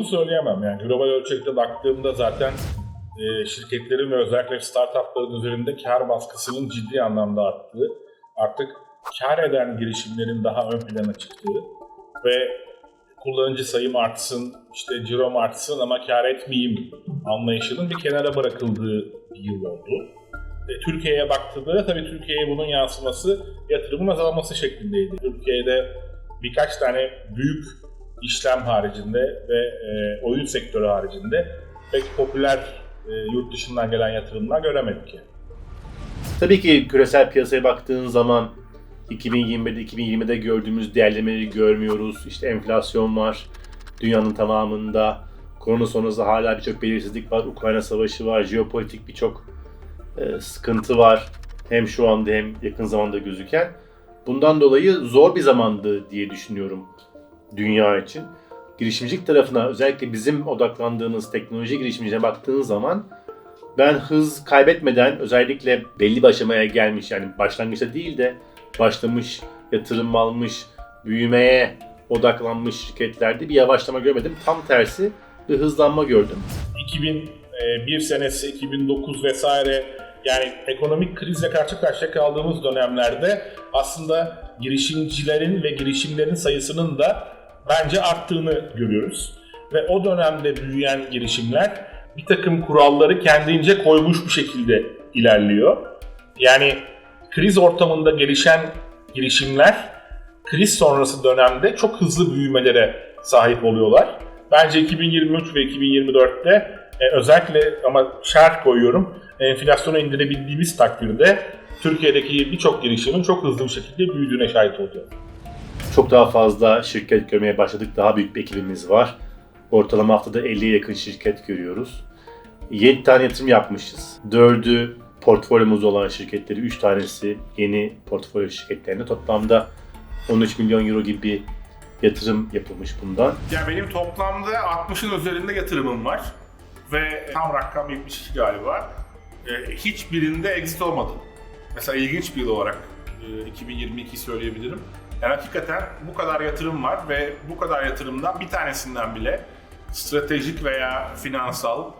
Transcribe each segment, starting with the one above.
olduğunu söyleyemem. Yani global ölçekte baktığımda zaten e, şirketlerin ve özellikle startupların üzerinde kar baskısının ciddi anlamda arttığı, artık kar eden girişimlerin daha ön plana çıktığı ve kullanıcı sayım artsın, işte cirom artsın ama kar etmeyeyim anlayışının bir kenara bırakıldığı bir yıl oldu. E, Türkiye'ye baktığında tabii Türkiye'ye bunun yansıması yatırımın azalması şeklindeydi. Türkiye'de birkaç tane büyük işlem haricinde ve e, oyun sektörü haricinde pek popüler e, yurt dışından gelen yatırımlar göremedik yani. Tabii ki küresel piyasaya baktığın zaman 2021'de 2020'de gördüğümüz değerlemeleri görmüyoruz. İşte enflasyon var dünyanın tamamında. Korona sonrası hala birçok belirsizlik var. Ukrayna savaşı var. Jeopolitik birçok e, sıkıntı var. Hem şu anda hem yakın zamanda gözüken. Bundan dolayı zor bir zamandı diye düşünüyorum dünya için. Girişimcilik tarafına özellikle bizim odaklandığımız teknoloji girişimciliğine baktığın zaman ben hız kaybetmeden özellikle belli bir aşamaya gelmiş yani başlangıçta değil de başlamış, yatırım almış, büyümeye odaklanmış şirketlerde bir yavaşlama görmedim. Tam tersi bir hızlanma gördüm. 2001 senesi, 2009 vesaire yani ekonomik krizle karşı karşıya kaldığımız dönemlerde aslında girişimcilerin ve girişimlerin sayısının da bence arttığını görüyoruz. Ve o dönemde büyüyen girişimler bir takım kuralları kendince koymuş bir şekilde ilerliyor. Yani kriz ortamında gelişen girişimler kriz sonrası dönemde çok hızlı büyümelere sahip oluyorlar. Bence 2023 ve 2024'te e, özellikle ama şart koyuyorum enflasyonu indirebildiğimiz takdirde Türkiye'deki birçok girişimin çok hızlı bir şekilde büyüdüğüne şahit oluyor. Çok daha fazla şirket görmeye başladık. Daha büyük bir ekibimiz var. Ortalama haftada 50'ye yakın şirket görüyoruz. 7 tane yatırım yapmışız. 4'ü portfolyomuz olan şirketleri, 3 tanesi yeni portfolyo şirketlerinde. Toplamda 13 milyon euro gibi bir yatırım yapılmış bundan. Ya benim toplamda 60'ın üzerinde yatırımım var ve tam rakam 72 galiba. Ee, hiçbirinde exit olmadı. Mesela ilginç bir yıl olarak e, 2022 söyleyebilirim. Yani hakikaten bu kadar yatırım var ve bu kadar yatırımdan bir tanesinden bile stratejik veya finansal,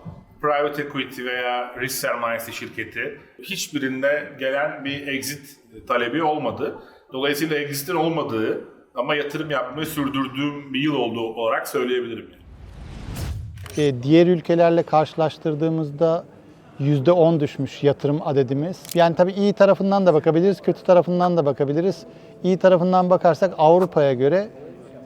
private equity veya risk sermayesi şirketi hiçbirinde gelen bir exit talebi olmadı. Dolayısıyla exit'in olmadığı ama yatırım yapmayı sürdürdüğüm bir yıl olduğu olarak söyleyebilirim. Yani. E, diğer ülkelerle karşılaştırdığımızda %10 düşmüş yatırım adedimiz. Yani tabii iyi tarafından da bakabiliriz, kötü tarafından da bakabiliriz. İyi tarafından bakarsak Avrupa'ya göre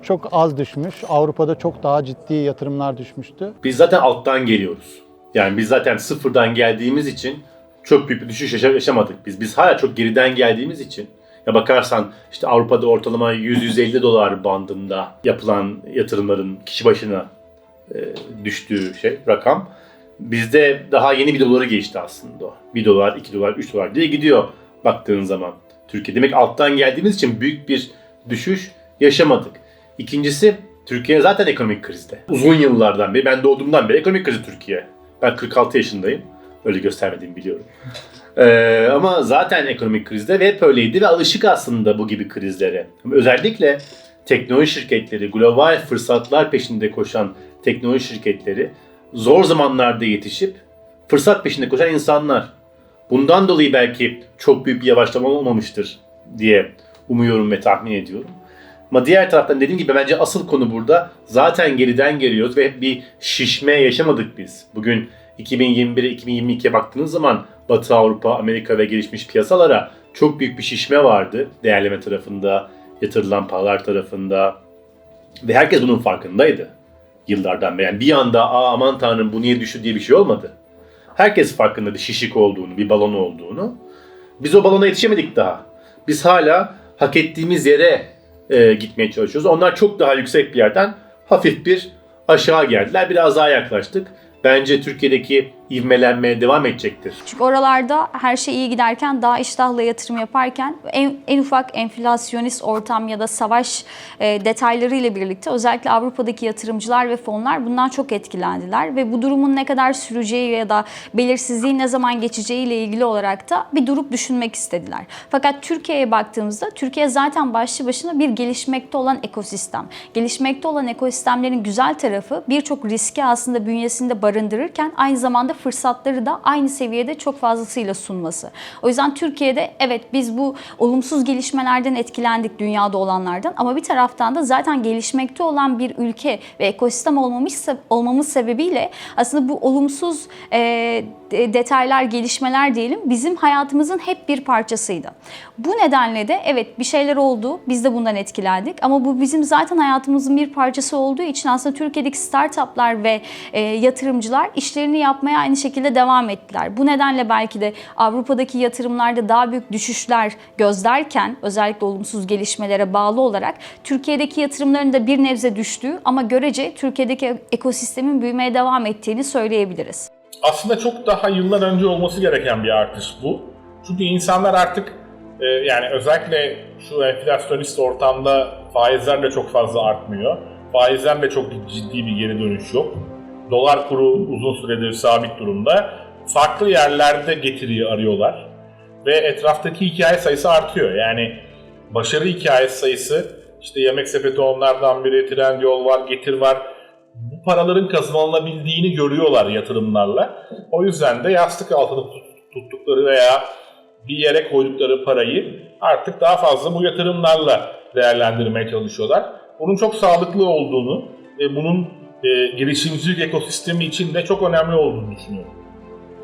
çok az düşmüş. Avrupa'da çok daha ciddi yatırımlar düşmüştü. Biz zaten alttan geliyoruz. Yani biz zaten sıfırdan geldiğimiz için çok büyük bir düşüş yaşa- yaşamadık biz. Biz hala çok geriden geldiğimiz için ya bakarsan işte Avrupa'da ortalama 100-150 dolar bandında yapılan yatırımların kişi başına e, düştüğü şey rakam. Bizde daha yeni bir doları geçti aslında o. 1 dolar, 2 dolar, 3 dolar diye gidiyor baktığın zaman. Türkiye demek alttan geldiğimiz için büyük bir düşüş yaşamadık. İkincisi Türkiye zaten ekonomik krizde. Uzun yıllardan beri, ben doğduğumdan beri ekonomik krizi Türkiye. Ben 46 yaşındayım. Öyle göstermediğimi biliyorum. Ee, ama zaten ekonomik krizde ve hep öyleydi ve alışık aslında bu gibi krizlere. Özellikle teknoloji şirketleri, global fırsatlar peşinde koşan teknoloji şirketleri zor zamanlarda yetişip fırsat peşinde koşan insanlar. Bundan dolayı belki çok büyük bir yavaşlama olmamıştır diye umuyorum ve tahmin ediyorum. Ama diğer taraftan dediğim gibi bence asıl konu burada zaten geriden geliyoruz ve bir şişme yaşamadık biz. Bugün 2021'e 2022'ye baktığınız zaman Batı Avrupa, Amerika ve gelişmiş piyasalara çok büyük bir şişme vardı değerleme tarafında, yatırılan paralar tarafında ve herkes bunun farkındaydı yıllardan beri. Yani bir anda Aa, aman tanrım bu niye düştü diye bir şey olmadı. Herkes farkındaydı şişik olduğunu, bir balon olduğunu. Biz o balona yetişemedik daha. Biz hala hak ettiğimiz yere e, gitmeye çalışıyoruz. Onlar çok daha yüksek bir yerden hafif bir aşağı geldiler. Biraz daha yaklaştık. Bence Türkiye'deki ivmelenmeye devam edecektir. Çünkü oralarda her şey iyi giderken daha iştahla yatırım yaparken en, en ufak enflasyonist ortam ya da savaş e, detayları ile birlikte özellikle Avrupa'daki yatırımcılar ve fonlar bundan çok etkilendiler ve bu durumun ne kadar süreceği ya da belirsizliğin ne zaman geçeceği ile ilgili olarak da bir durup düşünmek istediler. Fakat Türkiye'ye baktığımızda Türkiye zaten başlı başına bir gelişmekte olan ekosistem. Gelişmekte olan ekosistemlerin güzel tarafı birçok riski aslında bünyesinde barındırırken aynı zamanda fırsatları da aynı seviyede çok fazlasıyla sunması. O yüzden Türkiye'de evet biz bu olumsuz gelişmelerden etkilendik dünyada olanlardan ama bir taraftan da zaten gelişmekte olan bir ülke ve ekosistem olmamız, olmamız sebebiyle aslında bu olumsuz e, detaylar, gelişmeler diyelim bizim hayatımızın hep bir parçasıydı. Bu nedenle de evet bir şeyler oldu, biz de bundan etkilendik ama bu bizim zaten hayatımızın bir parçası olduğu için aslında Türkiye'deki startuplar ve e, yatırımcılar işlerini yapmaya aynı şekilde devam ettiler. Bu nedenle belki de Avrupa'daki yatırımlarda daha büyük düşüşler gözlerken özellikle olumsuz gelişmelere bağlı olarak Türkiye'deki yatırımların da bir nebze düştüğü ama görece Türkiye'deki ekosistemin büyümeye devam ettiğini söyleyebiliriz. Aslında çok daha yıllar önce olması gereken bir artış bu. Çünkü insanlar artık e, yani özellikle şu enflasyonist ortamda faizler de çok fazla artmıyor. Faizden de çok ciddi bir geri dönüş yok. Dolar kuru uzun süredir sabit durumda. Farklı yerlerde getiriyi arıyorlar. Ve etraftaki hikaye sayısı artıyor. Yani başarı hikayesi sayısı işte yemek sepeti onlardan biri, Trendyol var, Getir var. Paraların kazanılabildiğini görüyorlar yatırımlarla. O yüzden de yastık altına tut- tuttukları veya bir yere koydukları parayı artık daha fazla bu yatırımlarla değerlendirmeye çalışıyorlar. Bunun çok sağlıklı olduğunu ve bunun e, girişimcilik ekosistemi için de çok önemli olduğunu düşünüyorum.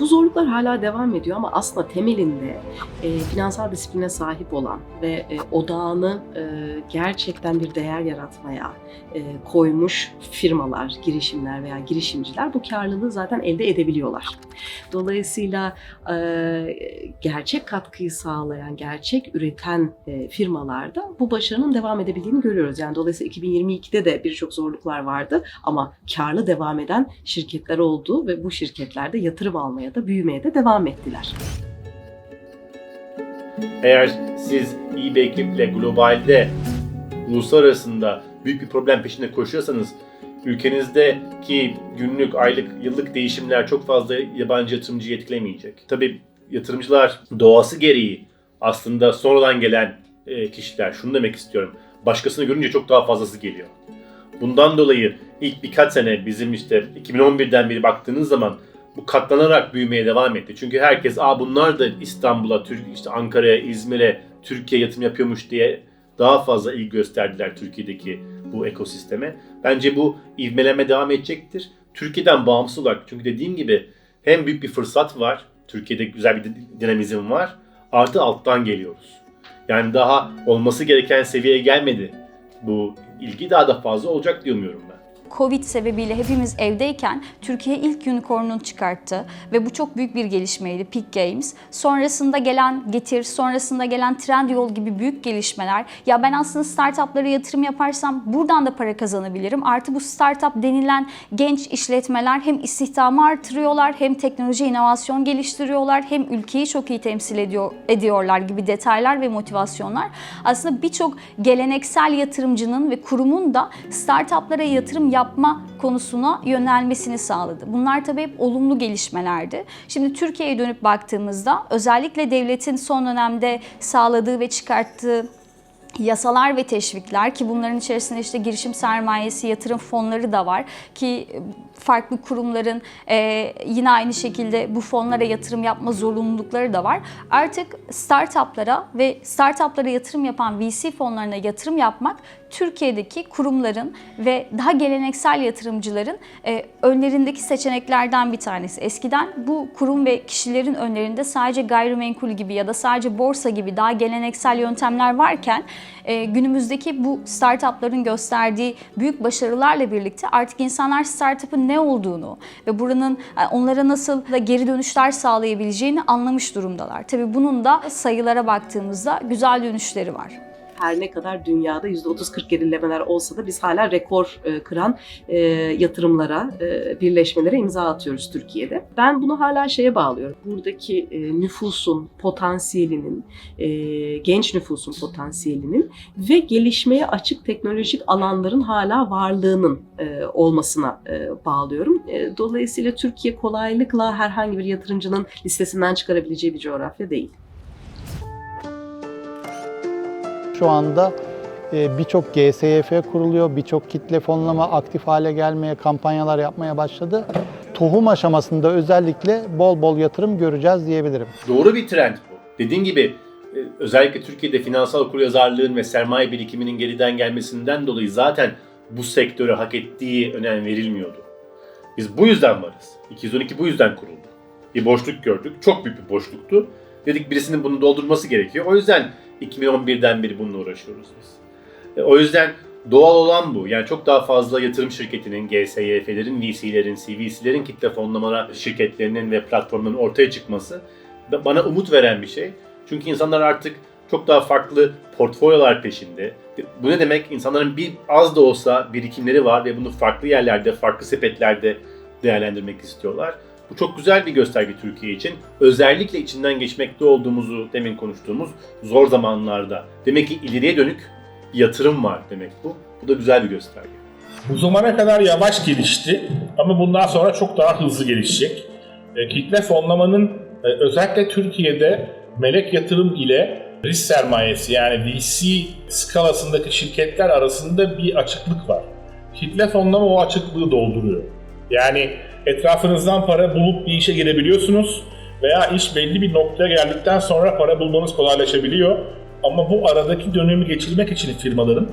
Bu zorluklar hala devam ediyor ama aslında temelinde e, finansal disipline sahip olan ve e, odağını e, gerçekten bir değer yaratmaya e, koymuş firmalar, girişimler veya girişimciler bu karlılığı zaten elde edebiliyorlar. Dolayısıyla e, gerçek katkıyı sağlayan, gerçek üreten e, firmalarda bu başarının devam edebildiğini görüyoruz. Yani dolayısıyla 2022'de de birçok zorluklar vardı ama karlı devam eden şirketler oldu ve bu şirketlerde yatırım almaya da büyümeye de devam ettiler. Eğer siz iyi bir ekiple globalde uluslararasında büyük bir problem peşinde koşuyorsanız ülkenizdeki günlük, aylık, yıllık değişimler çok fazla yabancı yatırımcıyı etkilemeyecek. Tabii yatırımcılar doğası gereği aslında sonradan gelen e, kişiler. Şunu demek istiyorum. Başkasını görünce çok daha fazlası geliyor. Bundan dolayı ilk birkaç sene bizim işte 2011'den beri baktığınız zaman bu katlanarak büyümeye devam etti. Çünkü herkes Aa bunlar da İstanbul'a, Türk, işte Ankara'ya, İzmir'e, Türkiye yatırım yapıyormuş diye daha fazla ilgi gösterdiler Türkiye'deki bu ekosisteme. Bence bu ivmeleme devam edecektir. Türkiye'den bağımsız olarak çünkü dediğim gibi hem büyük bir fırsat var, Türkiye'de güzel bir dinamizm var, artı alttan geliyoruz. Yani daha olması gereken seviyeye gelmedi. Bu ilgi daha da fazla olacak diye umuyorum ben. Covid sebebiyle hepimiz evdeyken Türkiye ilk unicorn'unu çıkarttı ve bu çok büyük bir gelişmeydi Peak Games. Sonrasında gelen Getir, sonrasında gelen Trendyol gibi büyük gelişmeler. Ya ben aslında startuplara yatırım yaparsam buradan da para kazanabilirim. Artı bu startup denilen genç işletmeler hem istihdamı artırıyorlar hem teknoloji inovasyon geliştiriyorlar hem ülkeyi çok iyi temsil ediyor ediyorlar gibi detaylar ve motivasyonlar aslında birçok geleneksel yatırımcının ve kurumun da startuplara yatırım yapma konusuna yönelmesini sağladı. Bunlar tabii hep olumlu gelişmelerdi. Şimdi Türkiye'ye dönüp baktığımızda özellikle devletin son dönemde sağladığı ve çıkarttığı yasalar ve teşvikler ki bunların içerisinde işte girişim sermayesi, yatırım fonları da var ki farklı kurumların e, yine aynı şekilde bu fonlara yatırım yapma zorunlulukları da var. Artık startuplara ve startuplara yatırım yapan VC fonlarına yatırım yapmak Türkiye'deki kurumların ve daha geleneksel yatırımcıların e, önlerindeki seçeneklerden bir tanesi. Eskiden bu kurum ve kişilerin önlerinde sadece gayrimenkul gibi ya da sadece borsa gibi daha geleneksel yöntemler varken e, günümüzdeki bu startupların gösterdiği büyük başarılarla birlikte artık insanlar startup'ın ne olduğunu ve buranın e, onlara nasıl da geri dönüşler sağlayabileceğini anlamış durumdalar. Tabii bunun da sayılara baktığımızda güzel dönüşleri var. Her ne kadar dünyada %30-40 gerilemeler olsa da biz hala rekor e, kıran e, yatırımlara, e, birleşmelere imza atıyoruz Türkiye'de. Ben bunu hala şeye bağlıyorum. Buradaki e, nüfusun potansiyelinin, genç nüfusun potansiyelinin ve gelişmeye açık teknolojik alanların hala varlığının olmasına bağlıyorum. Dolayısıyla Türkiye kolaylıkla herhangi bir yatırımcının listesinden çıkarabileceği bir coğrafya değil. Şu anda e, birçok GSYF kuruluyor, birçok kitle fonlama aktif hale gelmeye, kampanyalar yapmaya başladı. Tohum aşamasında özellikle bol bol yatırım göreceğiz diyebilirim. Doğru bir trend bu. Dediğin gibi e, özellikle Türkiye'de finansal okuryazarlığın ve sermaye birikiminin geriden gelmesinden dolayı zaten bu sektöre hak ettiği önem verilmiyordu. Biz bu yüzden varız. 212 bu yüzden kuruldu. Bir boşluk gördük. Çok büyük bir boşluktu. Dedik birisinin bunu doldurması gerekiyor. O yüzden 2011'den beri bununla uğraşıyoruz biz. E, O yüzden doğal olan bu. Yani çok daha fazla yatırım şirketinin, GSYF'lerin, VC'lerin, CVC'lerin, kitle fonlama şirketlerinin ve platformların ortaya çıkması bana umut veren bir şey. Çünkü insanlar artık çok daha farklı portfolyolar peşinde. Bu ne demek? İnsanların bir az da olsa birikimleri var ve bunu farklı yerlerde, farklı sepetlerde değerlendirmek istiyorlar. Bu çok güzel bir gösterge Türkiye için. Özellikle içinden geçmekte olduğumuzu demin konuştuğumuz zor zamanlarda. Demek ki ileriye dönük bir yatırım var demek bu. Bu da güzel bir gösterge. Bu zamana kadar yavaş gelişti ama bundan sonra çok daha hızlı gelişecek. E, kitle fonlamanın e, özellikle Türkiye'de melek yatırım ile risk sermayesi yani VC skalasındaki şirketler arasında bir açıklık var. Kitle fonlama o açıklığı dolduruyor. Yani etrafınızdan para bulup bir işe girebiliyorsunuz veya iş belli bir noktaya geldikten sonra para bulmanız kolaylaşabiliyor. Ama bu aradaki dönemi geçirmek için firmaların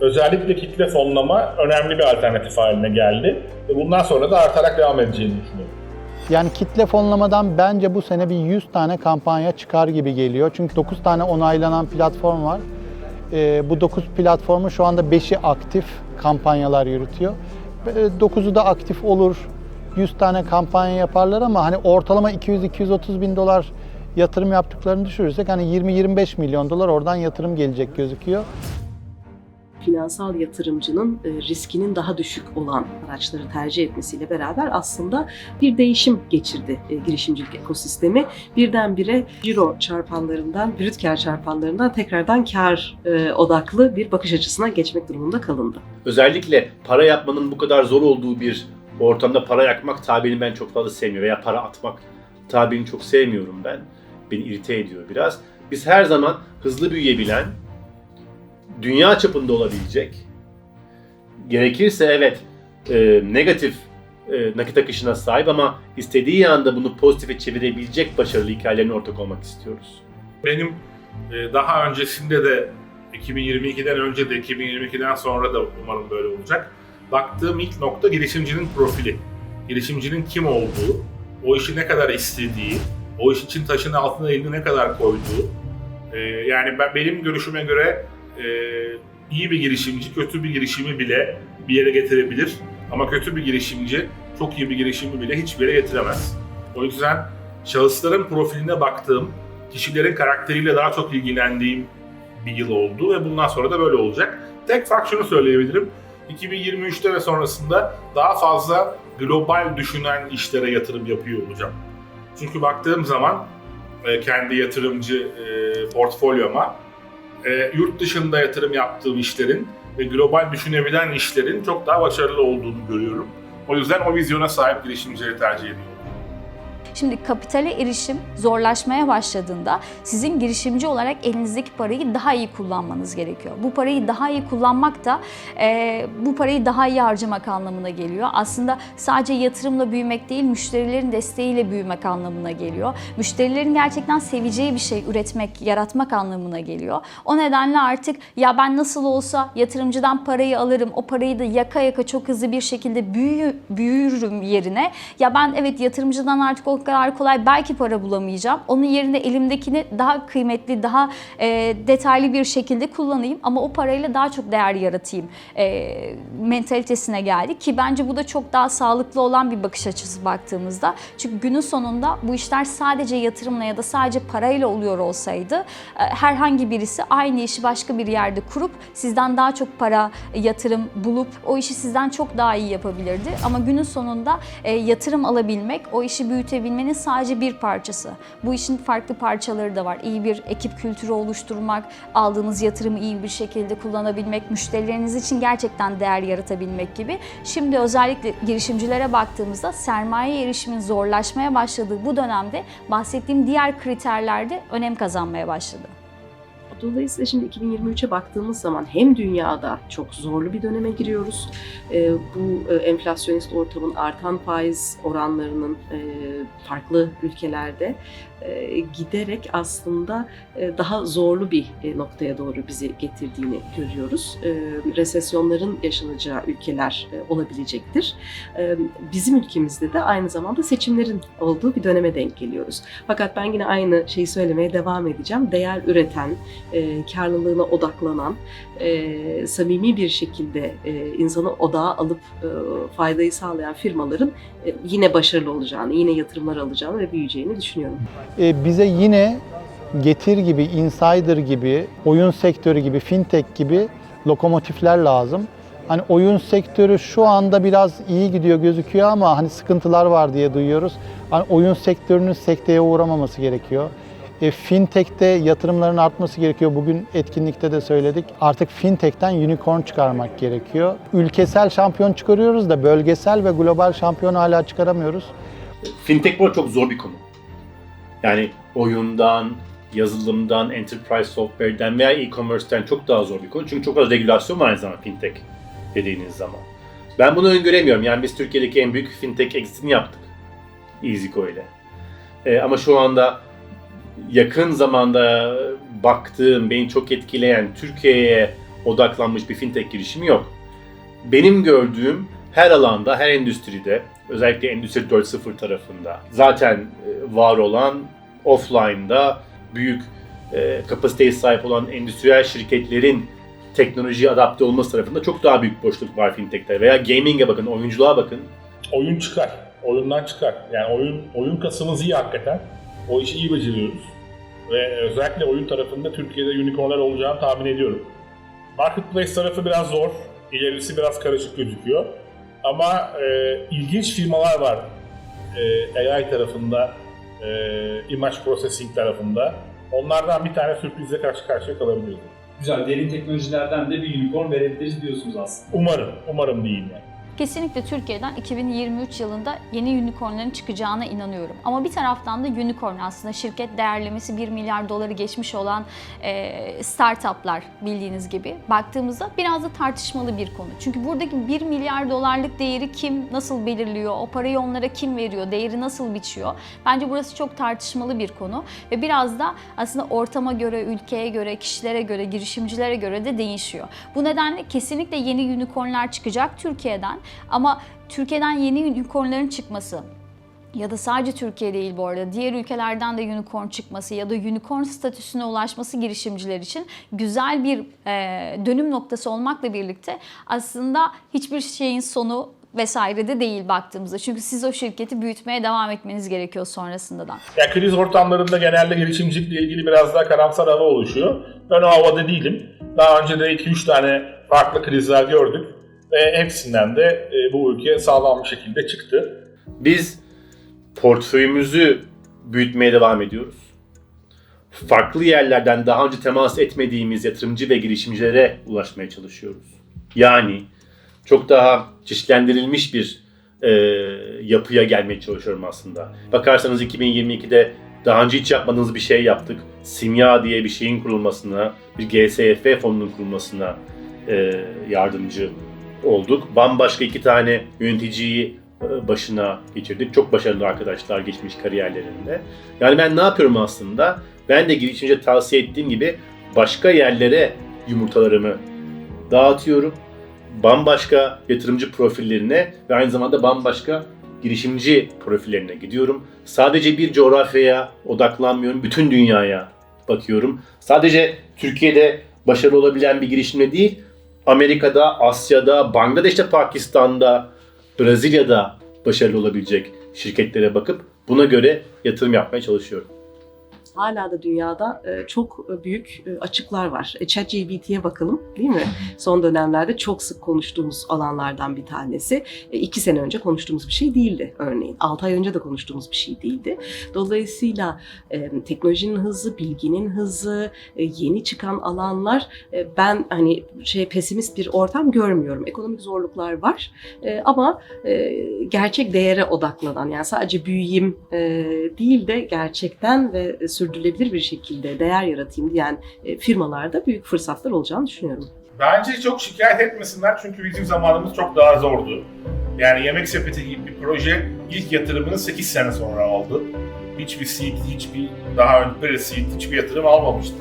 özellikle kitle fonlama önemli bir alternatif haline geldi. Ve bundan sonra da artarak devam edeceğini düşünüyorum. Yani kitle fonlamadan bence bu sene bir 100 tane kampanya çıkar gibi geliyor. Çünkü 9 tane onaylanan platform var. Ee, bu 9 platformun şu anda 5'i aktif kampanyalar yürütüyor. 9'u da aktif olur. 100 tane kampanya yaparlar ama hani ortalama 200-230 bin dolar yatırım yaptıklarını düşürürsek hani 20-25 milyon dolar oradan yatırım gelecek gözüküyor. finansal yatırımcının e, riskinin daha düşük olan araçları tercih etmesiyle beraber aslında bir değişim geçirdi e, girişimcilik ekosistemi. Birdenbire ciro çarpanlarından, brüt kar çarpanlarından tekrardan kar e, odaklı bir bakış açısına geçmek durumunda kalındı. Özellikle para yapmanın bu kadar zor olduğu bir ortamda para yakmak tabirini ben çok fazla sevmiyorum veya para atmak tabirini çok sevmiyorum ben. Beni irite ediyor biraz. Biz her zaman hızlı büyüyebilen, dünya çapında olabilecek, gerekirse evet e, negatif e, nakit akışına sahip ama istediği anda bunu pozitife çevirebilecek başarılı hikayelerine ortak olmak istiyoruz. Benim e, daha öncesinde de 2022'den önce de 2022'den sonra da umarım böyle olacak. Baktığım ilk nokta girişimcinin profili. Girişimcinin kim olduğu, o işi ne kadar istediği, o iş için taşın altına elini ne kadar koyduğu. E, yani ben benim görüşüme göre e, iyi bir girişimci kötü bir girişimi bile bir yere getirebilir. Ama kötü bir girişimci çok iyi bir girişimi bile hiçbir yere getiremez. O yüzden şahısların profiline baktığım, kişilerin karakteriyle daha çok ilgilendiğim bir yıl oldu ve bundan sonra da böyle olacak. Tek fark şunu söyleyebilirim. 2023'te ve sonrasında daha fazla global düşünen işlere yatırım yapıyor olacağım. Çünkü baktığım zaman e, kendi yatırımcı e, portfolyoma e, yurt dışında yatırım yaptığım işlerin ve global düşünebilen işlerin çok daha başarılı olduğunu görüyorum. O yüzden o vizyona sahip girişimcileri tercih ediyorum. Şimdi kapitale erişim zorlaşmaya başladığında sizin girişimci olarak elinizdeki parayı daha iyi kullanmanız gerekiyor. Bu parayı daha iyi kullanmak da e, bu parayı daha iyi harcamak anlamına geliyor. Aslında sadece yatırımla büyümek değil, müşterilerin desteğiyle büyümek anlamına geliyor. Müşterilerin gerçekten seveceği bir şey üretmek, yaratmak anlamına geliyor. O nedenle artık ya ben nasıl olsa yatırımcıdan parayı alırım, o parayı da yaka yaka çok hızlı bir şekilde büyü, büyürüm yerine ya ben evet yatırımcıdan artık o kadar kolay belki para bulamayacağım. Onun yerine elimdekini daha kıymetli, daha e, detaylı bir şekilde kullanayım ama o parayla daha çok değer yaratayım e, mentalitesine geldik ki bence bu da çok daha sağlıklı olan bir bakış açısı baktığımızda. Çünkü günün sonunda bu işler sadece yatırımla ya da sadece parayla oluyor olsaydı e, herhangi birisi aynı işi başka bir yerde kurup sizden daha çok para yatırım bulup o işi sizden çok daha iyi yapabilirdi. Ama günün sonunda e, yatırım alabilmek, o işi büyütebilmenin sadece bir parçası. Bu işin farklı parçaları da var. İyi bir ekip kültürü oluşturmak, aldığınız yatırımı iyi bir şekilde kullanabilmek, müşterileriniz için gerçekten değer yaratabilmek gibi. Şimdi özellikle girişimcilere baktığımızda sermaye erişimin zorlaşmaya başladığı bu dönemde bahsettiğim diğer kriterler de önem kazanmaya başladı. Dolayısıyla şimdi 2023'e baktığımız zaman hem dünyada çok zorlu bir döneme giriyoruz. Ee, bu e, enflasyonist ortamın artan faiz oranlarının e, farklı ülkelerde giderek aslında e, daha zorlu bir e, noktaya doğru bizi getirdiğini görüyoruz. E, resesyonların yaşanacağı ülkeler e, olabilecektir. E, bizim ülkemizde de aynı zamanda seçimlerin olduğu bir döneme denk geliyoruz. Fakat ben yine aynı şeyi söylemeye devam edeceğim. Değer üreten, e, karlılığına odaklanan, e, samimi bir şekilde e, insanı odağa alıp e, faydayı sağlayan firmaların e, yine başarılı olacağını, yine yatırımlar alacağını ve büyüyeceğini düşünüyorum. E, bize yine Getir gibi, Insider gibi, oyun sektörü gibi, fintech gibi lokomotifler lazım. Hani oyun sektörü şu anda biraz iyi gidiyor gözüküyor ama hani sıkıntılar var diye duyuyoruz. Hani oyun sektörünün sekteye uğramaması gerekiyor. E, fintech'te yatırımların artması gerekiyor. Bugün etkinlikte de söyledik. Artık fintech'ten unicorn çıkarmak gerekiyor. Ülkesel şampiyon çıkarıyoruz da bölgesel ve global şampiyon hala çıkaramıyoruz. Fintech bu çok zor bir konu. Yani oyundan, yazılımdan, enterprise software'den veya e-commerce'ten çok daha zor bir konu. Çünkü çok az regülasyon var aynı zamanda fintech dediğiniz zaman. Ben bunu öngöremiyorum. Yani biz Türkiye'deki en büyük fintech exit'ini yaptık. EasyCo ile. Ee, ama şu anda yakın zamanda baktığım, beni çok etkileyen, Türkiye'ye odaklanmış bir fintech girişimi yok. Benim gördüğüm her alanda, her endüstride, özellikle Endüstri 4.0 tarafında zaten e, var olan offline'da büyük e, kapasiteye sahip olan endüstriyel şirketlerin teknolojiye adapte olması tarafında çok daha büyük boşluk var fintech'te. Veya gaming'e bakın, oyunculuğa bakın. Oyun çıkar. Oyundan çıkar. Yani oyun oyun kasımız iyi hakikaten. O işi iyi beceriyoruz. Ve özellikle oyun tarafında Türkiye'de unicornlar olacağını tahmin ediyorum. Marketplace tarafı biraz zor. İlerisi biraz karışık gözüküyor. Ama e, ilginç firmalar var. E, AI tarafında, e, image processing tarafında. Onlardan bir tane sürprizle karşı karşıya kalabiliriz. Güzel, derin teknolojilerden de bir unicorn verebiliriz diyorsunuz aslında. Umarım, umarım diyeyim yani. Kesinlikle Türkiye'den 2023 yılında yeni unicornların çıkacağına inanıyorum. Ama bir taraftan da unicorn aslında şirket değerlemesi 1 milyar doları geçmiş olan e, startuplar bildiğiniz gibi. Baktığımızda biraz da tartışmalı bir konu. Çünkü buradaki 1 milyar dolarlık değeri kim nasıl belirliyor? O parayı onlara kim veriyor? Değeri nasıl biçiyor? Bence burası çok tartışmalı bir konu. Ve biraz da aslında ortama göre, ülkeye göre, kişilere göre, girişimcilere göre de değişiyor. Bu nedenle kesinlikle yeni unicornlar çıkacak Türkiye'den. Ama Türkiye'den yeni unicornların çıkması ya da sadece Türkiye değil bu arada diğer ülkelerden de unicorn çıkması ya da unicorn statüsüne ulaşması girişimciler için güzel bir e, dönüm noktası olmakla birlikte aslında hiçbir şeyin sonu vesaire de değil baktığımızda. Çünkü siz o şirketi büyütmeye devam etmeniz gerekiyor sonrasında da. Yani kriz ortamlarında genelde girişimcilikle ilgili biraz daha karamsar hava oluşuyor. Ben o havada değilim. Daha önce de 2-3 tane farklı krizler gördük. Ve hepsinden de e, bu ülke sağlam bir şekilde çıktı. Biz portföyümüzü büyütmeye devam ediyoruz. Farklı yerlerden daha önce temas etmediğimiz yatırımcı ve girişimcilere ulaşmaya çalışıyoruz. Yani çok daha çeşitlendirilmiş bir e, yapıya gelmeye çalışıyorum aslında. Bakarsanız 2022'de daha önce hiç yapmadığınız bir şey yaptık. Simya diye bir şeyin kurulmasına, bir GSF fonunun kurulmasına e, yardımcı olduk. Bambaşka iki tane yöneticiyi e, başına geçirdik. Çok başarılı arkadaşlar geçmiş kariyerlerinde. Yani ben ne yapıyorum aslında? Ben de girişimci tavsiye ettiğim gibi başka yerlere yumurtalarımı dağıtıyorum. Bambaşka yatırımcı profillerine ve aynı zamanda bambaşka girişimci profillerine gidiyorum. Sadece bir coğrafyaya odaklanmıyorum. Bütün dünyaya bakıyorum. Sadece Türkiye'de başarılı olabilen bir girişimle değil, Amerika'da, Asya'da, Bangladeş'te, Pakistan'da, Brezilya'da başarılı olabilecek şirketlere bakıp buna göre yatırım yapmaya çalışıyorum. Hala da dünyada e, çok büyük e, açıklar var. E, ChatGPT'ye bakalım değil mi? Son dönemlerde çok sık konuştuğumuz alanlardan bir tanesi. E, iki sene önce konuştuğumuz bir şey değildi örneğin. Altı ay önce de konuştuğumuz bir şey değildi. Dolayısıyla e, teknolojinin hızı, bilginin hızı, e, yeni çıkan alanlar e, ben hani şey pesimist bir ortam görmüyorum. Ekonomik zorluklar var E, ama e, gerçek değere odaklanan yani sadece büyüyeyim e, değil de gerçekten ve sürdürülebilir bir şekilde değer yaratayım diyen e, firmalarda büyük fırsatlar olacağını düşünüyorum. Bence çok şikayet etmesinler çünkü bizim zamanımız çok daha zordu. Yani Yemek Sepeti gibi bir proje ilk yatırımını 8 sene sonra aldı. Hiçbir seed, hiçbir daha önce bir seed, hiçbir yatırım almamıştı.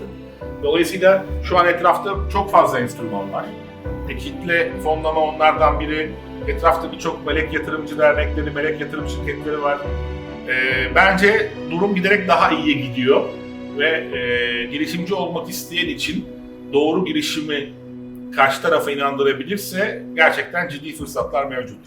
Dolayısıyla şu an etrafta çok fazla enstrüman var. E, kitle fonlama onlardan biri. Etrafta birçok melek yatırımcı dernekleri, melek yatırım şirketleri var. E, bence durum giderek daha iyiye gidiyor. Ve e, girişimci olmak isteyen için doğru girişimi karşı tarafa inandırabilirse gerçekten ciddi fırsatlar mevcut.